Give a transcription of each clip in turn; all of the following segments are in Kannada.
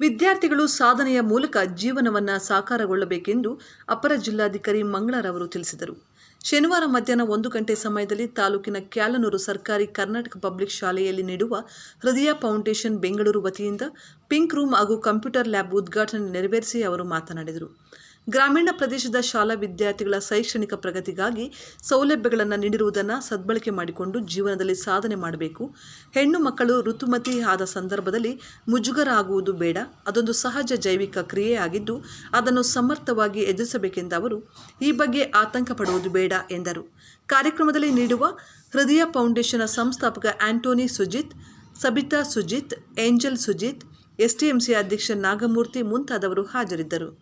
ವಿದ್ಯಾರ್ಥಿಗಳು ಸಾಧನೆಯ ಮೂಲಕ ಜೀವನವನ್ನು ಸಾಕಾರಗೊಳ್ಳಬೇಕೆಂದು ಅಪರ ಜಿಲ್ಲಾಧಿಕಾರಿ ಮಂಗಳರವರು ತಿಳಿಸಿದರು. ಶನಿವಾರ ಮಧ್ಯಾಹ್ನ ಒಂದು ಗಂಟೆ ಸಮಯದಲ್ಲಿ ತಾಲೂಕಿನ ಕ್ಯಾಲನೂರು ಸರ್ಕಾರಿ ಕರ್ನಾಟಕ ಪಬ್ಲಿಕ್ ಶಾಲೆಯಲ್ಲಿ ನೀಡುವ ಹೃದಯ ಫೌಂಡೇಶನ್ ಬೆಂಗಳೂರು ವತಿಯಿಂದ ಪಿಂಕ್ ರೂಮ್ ಹಾಗೂ ಕಂಪ್ಯೂಟರ್ ಲ್ಯಾಬ್ ಉದ್ಘಾಟನೆ ನೆರವೇರಿಸಿ ಅವರು ಮಾತನಾಡಿದರು. ಗ್ರಾಮೀಣ ಪ್ರದೇಶದ ಶಾಲಾ ವಿದ್ಯಾರ್ಥಿಗಳ ಶೈಕ್ಷಣಿಕ ಪ್ರಗತಿಗಾಗಿ ಸೌಲಭ್ಯಗಳನ್ನು ನೀಡಿರುವುದನ್ನು ಸದ್ಬಳಕೆ ಮಾಡಿಕೊಂಡು ಜೀವನದಲ್ಲಿ ಸಾಧನೆ ಮಾಡಬೇಕು. ಹೆಣ್ಣು ಮಕ್ಕಳು ಋತುಮತಿ ಆದ ಸಂದರ್ಭದಲ್ಲಿ ಮುಜುಗರ ಆಗುವುದು ಬೇಡ. ಅದೊಂದು ಸಹಜ ಜೈವಿಕ ಕ್ರಿಯೆಯಾಗಿದ್ದು, ಅದನ್ನು ಸಮರ್ಥವಾಗಿ ಎದುರಿಸಬೇಕೆಂದ ಅವರು ಈ ಬಗ್ಗೆ ಆತಂಕ ಪಡುವುದು ಬೇಡ ಎಂದರು. ಕಾರ್ಯಕ್ರಮದಲ್ಲಿ ನೀಡುವ ಹೃದಯ ಫೌಂಡೇಶನ್ನ ಸಂಸ್ಥಾಪಕ Antony Sujith, Sabitha Sujith, Angel Sujith SDMC ಅಧ್ಯಕ್ಷ ನಾಗಮೂರ್ತಿ ಮುಂತಾದವರು ಹಾಜರಿದ್ದರು.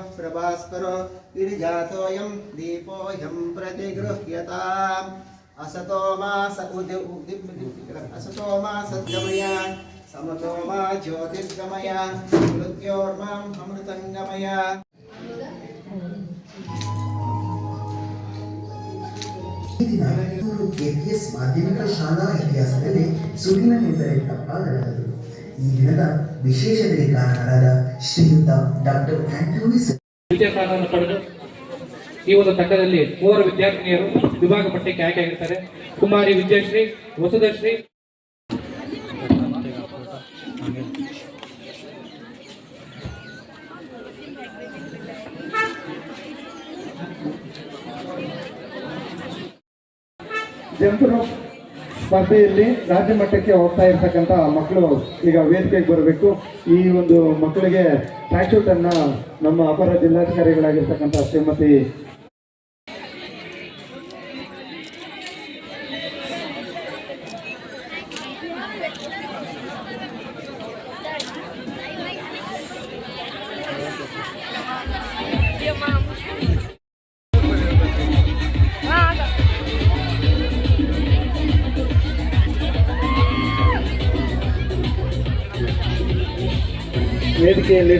प्रभः प्रभास्करो गिरिजातोऽयं दीपोऽयं प्रतिगृह्यताम् असतो मा स उदि उदि- असतो मा सद्गमय समतो मा ज्योतिर्गमय मृत्योर्माम् अमृतं गमय ಈ ದಿನ ಬೆಂಗಳೂರು ಕೆಪಿಎಸ್ ಮಾಧ್ಯಮಿಕ ಶಾಲಾ ಇತಿಹಾಸದಲ್ಲಿ ಸುದಿನವೆಂದರೆ ತಪ್ಪಾಗಲಾರದು ಈ ದಿನದ ವಿಶೇಷತೆಗೆ ಕಾರಣರಾದ ಶ್ರೀಯುತ ಡಾಕ್ಟರ್ ಆಂಟೋನಿ ಸ- ವಿದ್ಯಾಸ್ಥಾನವನ್ನು ಪಡೆದು ಈ ಒಂದು ತಂಡದಲ್ಲಿ ಮೂವರು ವಿದ್ಯಾರ್ಥಿನಿಯರು ವಿಭಾಗ ಮಟ್ಟಕ್ಕೆ ಆಯ್ಕೆಯಾಗಿರ್ತಾರೆ. ಕುಮಾರಿ ವಿದ್ಯಾಶ್ರೀ ವಸುಧಶ್ರೀ ಜಂಪ್ ರೋಪ್ ಸ್ಪರ್ಧೆಯಲ್ಲಿ ರಾಜ್ಯ ಮಟ್ಟಕ್ಕೆ ಹೋಗ್ತಾ ಇರ್ತಕ್ಕಂಥ ಮಕ್ಕಳು ಈಗ ವೇದಿಕೆಗೆ ಬರಬೇಕು. ಈ ಒಂದು ಮಕ್ಕಳಿಗೆ ಅನ್ನ ನಮ್ಮ ಅಪರ ಜಿಲ್ಲಾಧಿಕಾರಿಗಳಾಗಿರ್ತಕ್ಕಂಥ ಶ್ರೀಮತಿ ವೇದಿಕೆಯಲ್ಲಿ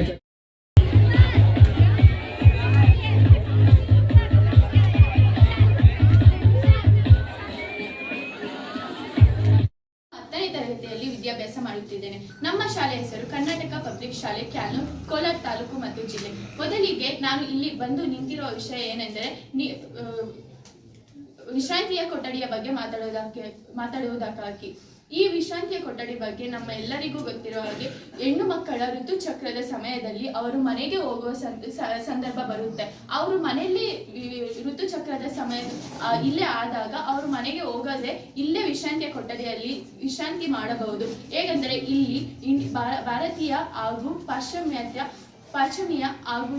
ತರಗತಿಯಲ್ಲಿ ವಿದ್ಯಾಭ್ಯಾಸ ಮಾಡುತ್ತಿದ್ದೇನೆ. ನಮ್ಮ ಶಾಲೆ ಹೆಸರು ಕರ್ನಾಟಕ ಪಬ್ಲಿಕ್ ಶಾಲೆ ಕ್ಯಾನೂರ್, ಕೋಲಾರ ತಾಲೂಕು ಮತ್ತು ಜಿಲ್ಲೆ. ಮೊದಲಿಗೆ ನಾನು ಇಲ್ಲಿ ಬಂದು ನಿಂತಿರುವ ವಿಷಯ ಏನೆಂದರೆ ವಿಶ್ರಾಂತಿಯ ಕೊಠಡಿಯ ಬಗ್ಗೆ ಮಾತಾಡೋದಕ್ಕೆ ಮಾತಾಡುವುದಕ್ಕಾಗಿ. ಈ ವಿಶ್ರಾಂತಿಯ ಕೊಠಡಿ ಬಗ್ಗೆ ನಮ್ಮ ಎಲ್ಲರಿಗೂ ಗೊತ್ತಿರುವ ಹಾಗೆ ಹೆಣ್ಣು ಮಕ್ಕಳ ಋತುಚಕ್ರದ ಸಮಯದಲ್ಲಿ ಅವರು ಮನೆಗೆ ಹೋಗುವ ಸಂದರ್ಭ ಬರುತ್ತೆ. ಅವರು ಮನೆಯಲ್ಲಿ ಋತುಚಕ್ರದ ಸಮಯ ಇಲ್ಲೇ ಆದಾಗ ಅವರು ಮನೆಗೆ ಹೋಗದೆ ಇಲ್ಲೇ ವಿಶ್ರಾಂತಿಯ ಕೊಠಡಿಯಲ್ಲಿ ವಿಶ್ರಾಂತಿ ಮಾಡಬಹುದು. ಹೇಗೆಂದರೆ ಇಲ್ಲಿ ಭಾರತೀಯ ಹಾಗೂ ಪಾಶ್ಚಿಮಾತ್ಯ ಪಾಚನೀಯ ಹಾಗೂ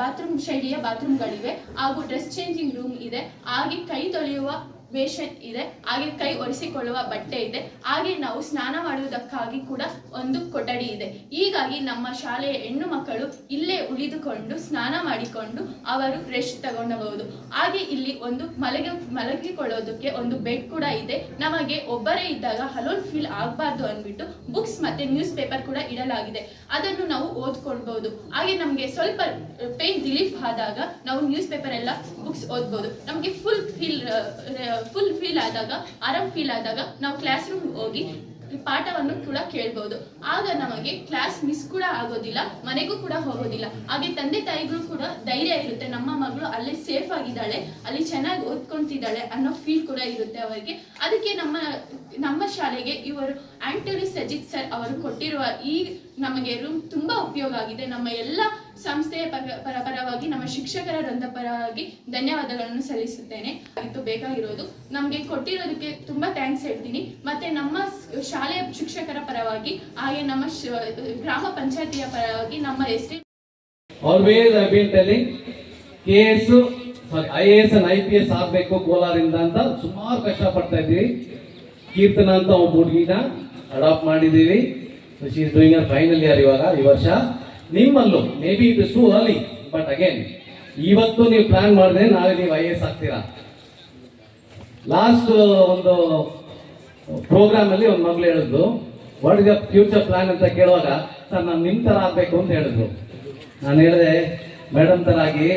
ಬಾತ್ರೂಮ್ ಶೈಲಿಯ ಬಾತ್ರೂಮ್ಗಳಿವೆ ಹಾಗೂ ಡ್ರೆಸ್ ಚೇಂಜಿಂಗ್ ರೂಮ್ ಇದೆ. ಹಾಗೆ ಕೈ ತೊಳೆಯುವ ಬೇಷನ್ ಇದೆ. ಹಾಗೆ ಕೈ ಒರೆಸಿಕೊಳ್ಳುವ ಬಟ್ಟೆ ಇದೆ. ಹಾಗೆ ನಾವು ಸ್ನಾನ ಮಾಡುವುದಕ್ಕಾಗಿ ಕೂಡ ಒಂದು ಕೊಠಡಿ ಇದೆ. ಹೀಗಾಗಿ ನಮ್ಮ ಶಾಲೆಯ ಹೆಣ್ಣು ಮಕ್ಕಳು ಇಲ್ಲೇ ಉಳಿದುಕೊಂಡು ಸ್ನಾನ ಮಾಡಿಕೊಂಡು ಅವರು ರೆಸ್ಟ್ ತಗೊಳ್ಳಬಹುದು ಹಾಗೆ ಇಲ್ಲಿ ಒಂದು ಮಲಗಿ, ಮಲಗಿಕೊಳ್ಳೋದಕ್ಕೆ ಒಂದು ಬೆಡ್ ಕೂಡ ಇದೆ. ನಮಗೆ ಒಬ್ಬರೇ ಇದ್ದಾಗ ಹಲೋನ್ ಫೀಲ್ ಆಗಬಾರ್ದು ಅಂದ್ಬಿಟ್ಟು ಬುಕ್ಸ್ ಮತ್ತೆ ನ್ಯೂಸ್ ಪೇಪರ್ ಕೂಡ ಇಡಲಾಗಿದೆ. ಅದನ್ನು ನಾವು ಓದ್ಕೊಳ್ಬಹುದು. ಹಾಗೆ ನಮಗೆ ಸ್ವಲ್ಪ ಪೇನ್ ರಿಲೀಫ್ ಆದಾಗ ನಾವು ನ್ಯೂಸ್ ಪೇಪರ್ ಎಲ್ಲ ಬುಕ್ಸ್ ಓದ್ಬೋದು. ನಮಗೆ ಫುಲ್ ಫೀಲ್ ಫುಲ್ ಫೀಲ್ ಆದಾಗ ಆರಾಮ್ ಫೀಲ್ ಆದಾಗ ನಾವು ಕ್ಲಾಸ್ ರೂಮ್ ಹೋಗಿ ಪಾಠವನ್ನು ಕೂಡ ಕೇಳ್ಬೋದು. ಆಗ ನಮಗೆ ಕ್ಲಾಸ್ ಮಿಸ್ ಕೂಡ ಆಗೋದಿಲ್ಲ, ಮನೆಗೂ ಕೂಡ ಹೋಗೋದಿಲ್ಲ. ಹಾಗೆ ತಂದೆ ತಾಯಿಗಳು ಕೂಡ ಧೈರ್ಯ ಇರುತ್ತೆ. ನಮ್ಮ ಮಗಳು ಅಲ್ಲಿ ಸೇಫ್ ಆಗಿದ್ದಾಳೆ, ಅಲ್ಲಿ ಚೆನ್ನಾಗಿ ಓದ್ಕೊಂತಿದ್ದಾಳೆ ಅನ್ನೋ ಫೀಲ್ ಕೂಡ ಇರುತ್ತೆ ಅವರಿಗೆ. ಅದಕ್ಕೆ ನಮ್ಮ ನಮ್ಮ ಶಾಲೆಗೆ ಇವರು ಆಂಟೋನಿ ಸಜಿತ್ ಸರ್ ಅವರು ಕೊಟ್ಟಿರುವ ಈ ನಮಗೆ ರೂಮ್ ತುಂಬಾ ಉಪಯೋಗ ಆಗಿದೆ. ನಮ್ಮ ಎಲ್ಲ ಸಂಸ್ಥೆಯ ಪರ- ಪರ- ಪರವಾಗಿ ನಮ್ಮ ಶಿಕ್ಷಕರ ವೃಂದ ಪರವಾಗಿ ಧನ್ಯವಾದಗಳನ್ನು ಸಲ್ಲಿಸುತ್ತೇನೆ. ಇತ್ತು ಬೇಕಾಗಿರೋದು. ನಮಗೆ ಕೊಟ್ಟಿರೋದಕ್ಕೆ ತುಂಬಾ ಥ್ಯಾಂಕ್ಸ್ ಹೇಳ್ತೀನಿ. ಮತ್ತೆ ನಮ್ಮ ಶಾಲೆಯ ಶಿಕ್ಷಕರ ಪರವಾಗಿ, ಹಾಗೆ ನಮ್ಮ ಗ್ರಾಮ ಪಂಚಾಯತಿಯ ಪರವಾಗಿ ನಮ್ಮ S I been telling S sorry I A S I P ಆಗ್ಬೇಕು ಕೋಲಾರಿಂದ ಅಂತ ಸುಮಾರು ಕಷ್ಟ ಪಡ್ತಾ ಇದ್ವಿ ಕೀರ್ತನ ಅಂತ ಒಬ್ಬ ಹುಡುಗಿನ ಅಡಾಪ್ಟ್ ಮಾಡಿದ್ದೀವಿ. She is doing a final year ಇವಾಗ, ಈ ವರ್ಷ. ನಿಮ್ಮಲ್ಲೂ may be it too early but again ಇವತ್ತು ನೀವು ಪ್ಲಾನ್ ಮಾಡಿದ್ರೆ ನಾಳೆ ನೀವು ಐ ಎಸ್ ಆಗ್ತೀರಾ? ಲಾಸ್ಟ್ ಒಂದು ಪ್ರೋಗ್ರಾಮ್ ಅಲ್ಲಿ ಒಂದು ಮಗಳು ಹೇಳಿದ್ರು ವಾಟ್ ಇಸ್ ಫ್ಯೂಚರ್ ಪ್ಲಾನ್ ಅಂತ ಕೇಳುವಾಗ, ಸರ್, ನಾನು ನಿಮ್ ತರ ಆಗ್ಬೇಕು ಅಂತ ಹೇಳಿದ್ರು. ನಾನು ಹೇಳಿದೆ, ಮೇಡಮ್ ತರ ಆಗಿ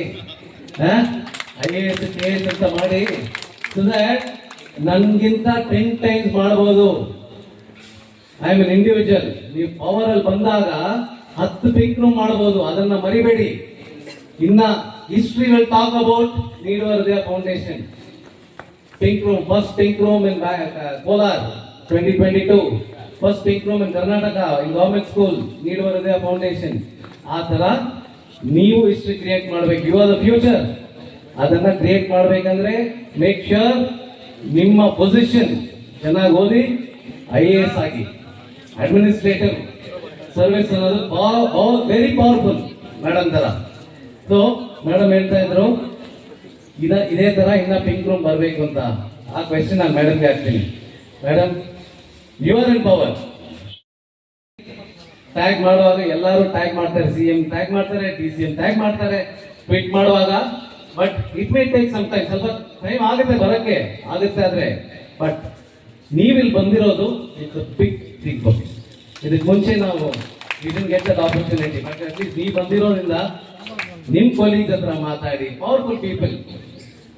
I A S K S ಅಂತ ಮಾಡಿ ಸೊ ನನ್ಗಿಂತ ಟೆನ್ ಟೈಮ್ಸ್ ಮಾಡಬಹುದು ಐ ಆಮ್ ಇಂಡಿವಿಜುವಲ್ ನೀವು ಪವರ್ ಅಲ್ಲಿ ಬಂದಾಗ ಹತ್ತು ರೂಮ್ ಮಾಡಬಹುದು ಅದನ್ನ ಮರಿಬೇಡಿ. ಇನ್ನ history will talk about ನೀಡುವರ್ದಿಯ foundation pink room first pink room in Kolar twenty twenty two first pink room in Karnataka in government school ನೀಡುವರ್ದಿಯ foundation ಆ ತರ ನೀವು ಹಿಸ್ಟ್ರಿ ಕ್ರಿಯೇಟ್ ಮಾಡ್ಬೇಕು. ಯು ಆರ್ ದ ಫ್ಯೂಚರ್ ಅದನ್ನ ಕ್ರಿಯೇಟ್ ಮಾಡ್ಬೇಕಂದ್ರೆ ಮೇಕ್ ಶ್ಯೂರ್ ನಿಮ್ಮ ಪೊಸಿಷನ್ ಚೆನ್ನಾಗಿ ಓದಿ ಐ ಎ ಎಸ್ ಆಗಿ ಅಡ್ಮಿನಿಸ್ಟ್ರೇಟಿವ್ ಸರ್ವಿಸ್ ಅನ್ನೋದು ವೆರಿ ಪವರ್ಫುಲ್ ಮೇಡಮ್ ತರ. ಸೊ ಮೇಡಮ್ ಹೇಳ್ತಾ ಇದ್ರು, ಇದ, ಇದೇ ತರ ಇನ್ನ ಪಿಂಕ್ ರೂಮ್ ಬರಬೇಕು ಅಂತ. ಆ ಕ್ವೆಶನ್ ನಾನು ಮೇಡಮ್ಗೆ ಹಾಕ್ತೀನಿ. Madam you are in power tag ಮಾಡುವಾಗ ಎಲ್ಲರೂ ಟ್ಯಾಗ್ ಮಾಡ್ತಾರೆ ಸಿ ಎಂ ಟ್ಯಾಗ್ ಮಾಡ್ತಾರೆ ಡಿ ಸಿ ಎಂ ಟ್ಯಾಗ್ ಮಾಡ್ತಾರೆ ಟ್ವೀಟ್ ಮಾಡುವಾಗ. But it may take some time ಸ್ವಲ್ಪ ಟೈಮ್ ಆಗುತ್ತೆ ಬರಕ್ಕೆ, ಆಗುತ್ತೆ ಆದರೆ ಬಟ್ ನೀವಿಲ್ಲಿ ಬಂದಿರೋದು ಇಟ್ಸ್ ಬಿಗ್ ಥಿಂಗ್ ಇದಕ್ಕೆ ಮುಂಚೆ ನಾವು ಇದನ್ ಗೆಟ್ ಆಪರ್ಚುನಿಟಿ ಬಟ್ ಅಟ್ಲೀಸ್ಟ್ ನೀವು ಬಂದಿರೋದ್ರಿಂದ ನಿಮ್ ಕೊಲೀಗ್ ಹತ್ರ ಮಾತಾಡಿ ಪವರ್ಫುಲ್ ಪೀಪಲ್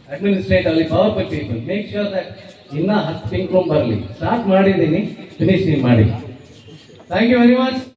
ಅಡ್ಮಿನಿಸ್ಟ್ರೇಟ್ ಅಲ್ಲಿ powerful people make sure that ಇನ್ನ ಹತ್ತು ತಿಂಗಳು ಬರಲಿ. ಸ್ಟಾರ್ಟ್ ಮಾಡಿದ್ದೀನಿ ಫಿನಿಶಿಂಗ್ ಮಾಡಿ. Thank you very much